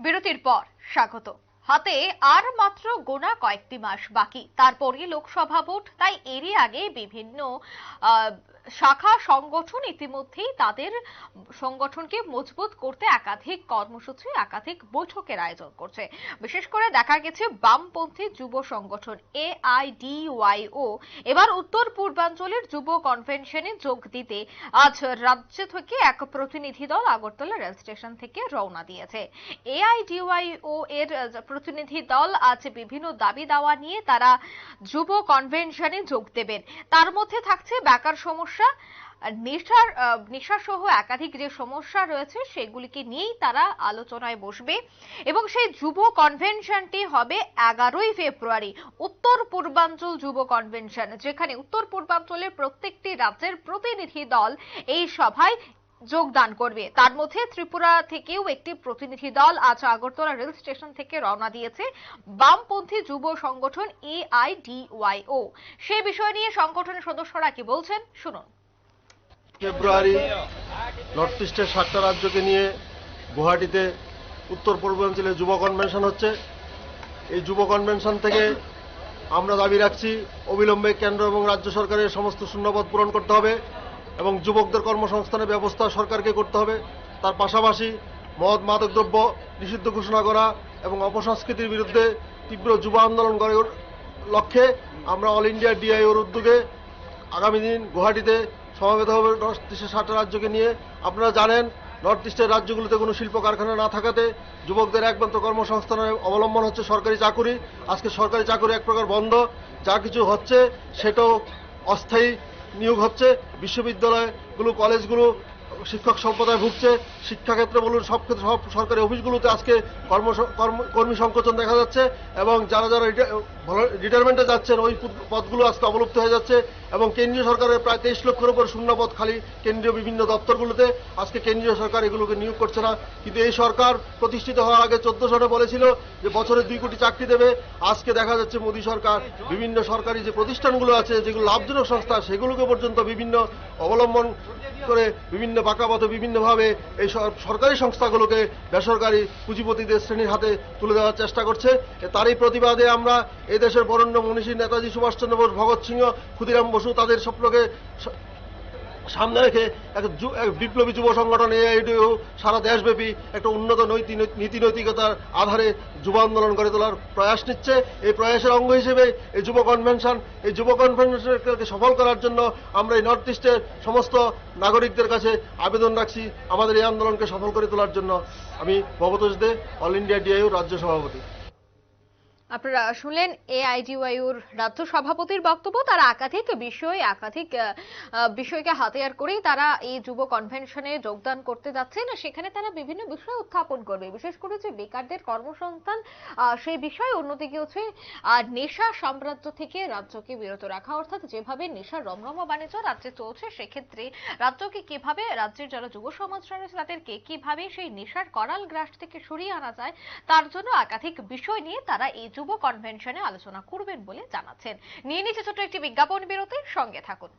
বিরতির পর স্বাগত। হাতে আর মাত্র গোনা কয়েকটি মাস বাকি। তারপরই লোকসভা ভোট, তাই এরই আগে বিভিন্ন শাখা সংগঠন ইতিমধ্যেই তাদের সংগঠনকে মজবুত করতে একাধিক কর্মসূচি, একাধিক বৈঠকের আয়োজন করছে। বিশেষ করে দেখা গেছে বামপন্থী যুব সংগঠন এআইডিওয়াইও এবার উত্তর পূর্বাঞ্চলের যুব কনভেনশনে যোগ দিতে আজ রাজ্য থেকে এক প্রতিনিধি দল আগরতলা রেল স্টেশন থেকে রওনা দিয়েছে। এআইডিওয়াইও এর প্রতিনিধি দল আজ বিভিন্ন দাবি দাওয়া নিয়ে তারা যুব কনভেনশনে যোগ দেবেন। তার মধ্যে থাকছে বেকার সমস্যা আর নেশার আহ, নেশাসহ একাধিক যে সমস্যা রয়েছে সেগুলিকে নিয়েই তারা আলোচনায় বসবে। এবং সেই যুব কনভেনশনটি হবে এগারোই ফেব্রুয়ারি উত্তর পূর্বাঞ্চল যুব কনভেনশন যেখানে উত্তর পূর্বাঞ্চলের প্রত্যেকটি রাজ্যের প্রতিনিধি দল এই সভায় যোগদান করবে। তার মধ্যে ত্রিপুরা থেকেও একটি প্রতিনিধি দল আজ আগরতলা রেল স্টেশন থেকে রওনা দিয়েছে। বামপন্থী যুব সংগঠন এআইডিওয়াইও। সে বিষয় নিয়ে সংগঠনের সদস্যরা কি বলছেন? শুনুন। ফেব্রুয়ারি নর্থ ইস্টের সাতটা রাজ্যকে নিয়ে গুয়াহাটিতে উত্তর পূর্বাঞ্চলে যুব কনভেনশন হচ্ছে। এই যুব কনভেনশন থেকে আমরা দাবি রাখছি, অবিলম্বে কেন্দ্র এবং রাজ্য সরকারের সমস্ত শূন্যপদ পূরণ করতে হবে এবং যুবকদের কর্মসংস্থানের ব্যবস্থা সরকারকে করতে হবে। তার পাশাপাশি মদ, মাদকদ্রব্য নিষিদ্ধ ঘোষণা করা এবং অপসংস্কৃতির বিরুদ্ধে তীব্র যুব আন্দোলন গড়ে লক্ষ্যে আমরা অল ইন্ডিয়া ডিআইওর উদ্যোগে আগামী দিন গুয়াহাটিতে সমাবেত হবে নর্থ ইস্টের সাতটা রাজ্যকে নিয়ে। আপনারা জানেন নর্থ ইস্টের রাজ্যগুলোতে কোনো শিল্প কারখানা না থাকাতে যুবকদের একমাত্র কর্মসংস্থানের অবলম্বন হচ্ছে সরকারি চাকুরি। আজকে সরকারি চাকুরি এক প্রকার বন্ধ। যা কিছু হচ্ছে, সেটাও অস্থায়ী নিয়োগ হচ্ছে। বিশ্ববিদ্যালয়গুলো, কলেজগুলো, শিক্ষক সম্প্রদায় ভুগছে। শিক্ষাক্ষেত্রে বলুন, সব ক্ষেত্রে, সব সরকারি অফিসগুলোতে আজকে কর্ম, কর্ম- সংকোচন দেখা যাচ্ছে এবং যারা যারা রিটায়ারমেন্টে যাচ্ছেন, ওই পদ- পদগুলো আজকে অবলুপ্ত হয়ে যাচ্ছে এবং কেন্দ্রীয় সরকারের প্রায় তেইশ লক্ষের উপর শূন্য পদ খালি কেন্দ্রীয় বিভিন্ন দপ্তরগুলোতে। আজকে কেন্দ্রীয় সরকার এগুলোকে নিয়োগ করছে না। কিন্তু এই সরকার প্রতিষ্ঠিত হওয়ার আগে চোদ্দ সনে বলেছিল যে বছরে দুই কোটি চাকরি দেবে। আজকে দেখা যাচ্ছে মোদী সরকার বিভিন্ন সরকারি যে প্রতিষ্ঠানগুলো আছে, যেগুলো লাভজনক সংস্থা, সেগুলোকে পর্যন্ত বিভিন্ন অবলম্বন করে বিভিন্ন বাঁকাপথে বিভিন্নভাবে এই সর- সরকারি সংস্থাগুলোকে বেসরকারি পুঁজিপতিদের শ্রেণির হাতে তুলে দেওয়ার চেষ্টা করছে। তারই প্রতিবাদে আমরা এই দেশের বরণ্য মনীষী নেতাজি সুভাষচন্দ্র বোস, ভগৎ সিংহ, ক্ষুদিরাম বসু তাদের স্বপ্নকে সামনে রেখে এক বিপ্লবী যুব সংগঠন এআইডিও সারা দেশব্যাপী একটা উন্নত নীতি নৈতিকতার আধারে যুব আন্দোলন গড়ে তোলার প্রয়াস নিচ্ছে। এই প্রয়াসের অঙ্গ হিসেবে এই যুব কনভেনশন, এই যুব কনভেনশনকে সফল করার জন্য আমরা এই নর্থ ইস্টের সমস্ত নাগরিকদের কাছে আবেদন রাখছি। আমাদের এই আন্দোলনকে সফল করে তোলার জন্য আমি Bhabatosh Dey, all India DIU রাজ্য সভাপতি। আপনারা শুনলেন এআইডিওয়াইউর রাজ্য সভাপতির বক্তব্য। তারা একাধিক বিষয় একাধিক বিষয়কে হাতিয়ার করেই তারা এই যুব কনভেনশনে যোগদান করতে যাচ্ছেন। সেখানে তারা বিভিন্ন বিষয় উত্থাপন করবে। বিশেষ করে যে বেকারদের কর্মসংস্থান সেই বিষয় অন্যদিকে হচ্ছে আর নেশা সাম্রাজ্য থেকে রাজ্যকে বিরত রাখা, অর্থাৎ যেভাবে নেশার রমরমা বাণিজ্য রাজ্যে চলছে, সেক্ষেত্রে রাজ্যকে কীভাবে, রাজ্যের যারা যুব সমাজ রয়েছে, তাদেরকে কীভাবে সেই নেশার করাল গ্রাস থেকে সরিয়ে আনা যায়, তার জন্য একাধিক বিষয় নিয়ে তারা এই যুব কনভেনশনে আলোচনা করবেন বলে জানাচ্ছেন। নিয়ে নিচ্ছে ছোট্ট একটি বিজ্ঞাপন বিরতির সঙ্গে থাকুন।